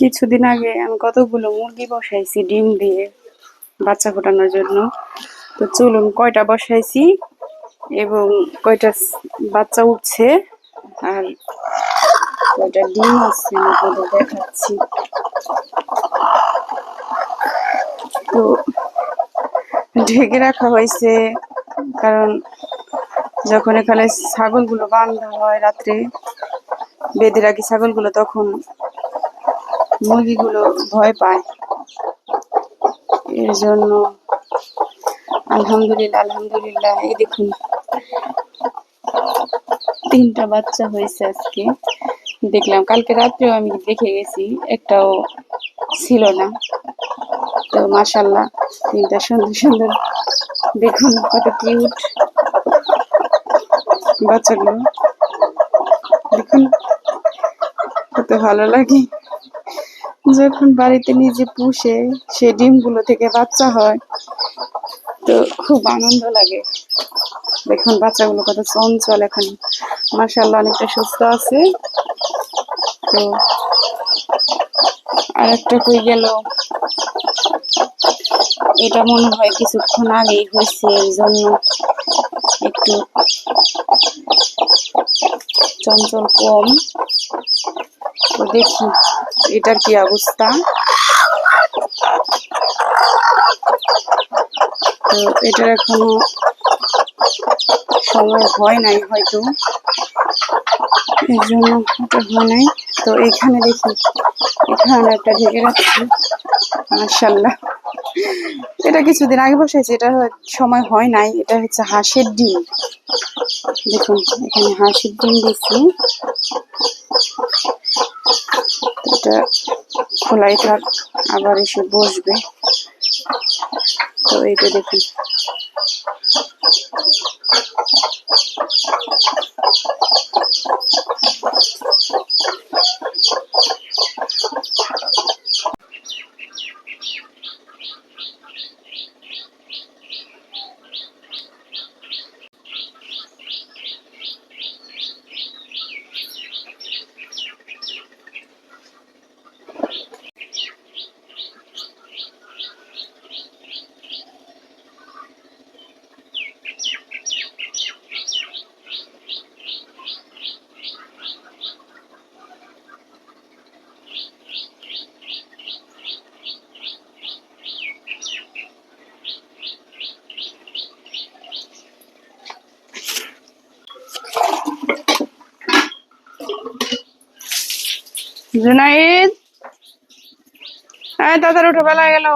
কিছুদিন আগে আমি কতগুলো মুরগি বসাইছি, ডিম দিয়ে বাচ্চা ফোটানোর জন্য। তো চলুন কয়টা বসাইছি এবং কয়টা বাচ্চা উঠছে আর কয়টা ডিম আসছে দেখাচ্ছি। তো ঢেকে রাখা হয়েছে কারণ যখন এখানে ছাগলগুলো বান্ধা হয় রাত্রে, বেঁধে রাখি ছাগলগুলো, তখন মুরগিগুলো ভয় পায়। এর জন্য আলহামদুলিল্লাহ আলহামদুলিল্লাহ, এই দেখুন। তিনটা বাচ্চা হয়েছে আজকে। দেখলাম, কালকে রাত্রেও আমি দেখে গেছি, একটাও ছিল না। তো মাশাল্লাহ তিনটা সুন্দর সুন্দর। দেখুন কত কিউট বাচ্চাগুলো। দেখুন, কত ভালো লাগে। যখন বাড়িতে নিজে পুষে সে ডিমগুলো থেকে বাচ্চা হয়, তো খুব আনন্দ লাগে। দেখুন বাচ্চাগুলো কত চঞ্চল এখন। মার্শাল্লাহ অনেকটা সুস্থ আছে। তো আর একটা হয়ে গেল? এটা মনে হয় কিছুক্ষণ আগেই হয়েছে, এই জন্য একটু চঞ্চল কম। তো দেখি। এটার কি অবস্থা? তো এটার এখনও সময় হয় নাই হয়তো। এর জন্য হয় নাই। তো এখানে দেখি, এখানে একটা ঢেকে রাখছি। মার্শাল্লাহ এটা কিছুদিন আগে বসেছে এটা সময় হয় নাই। এটা হচ্ছে হাঁসের ডিম। দেখুন, এখানে হাঁসের ডিম দিচ্ছি তো এটা খোলাই থাক আবার এসে বসবে। তো এইটা দেখুন। জুনাইদ। হ্যাঁ দাদার উঠে বেলা গেল।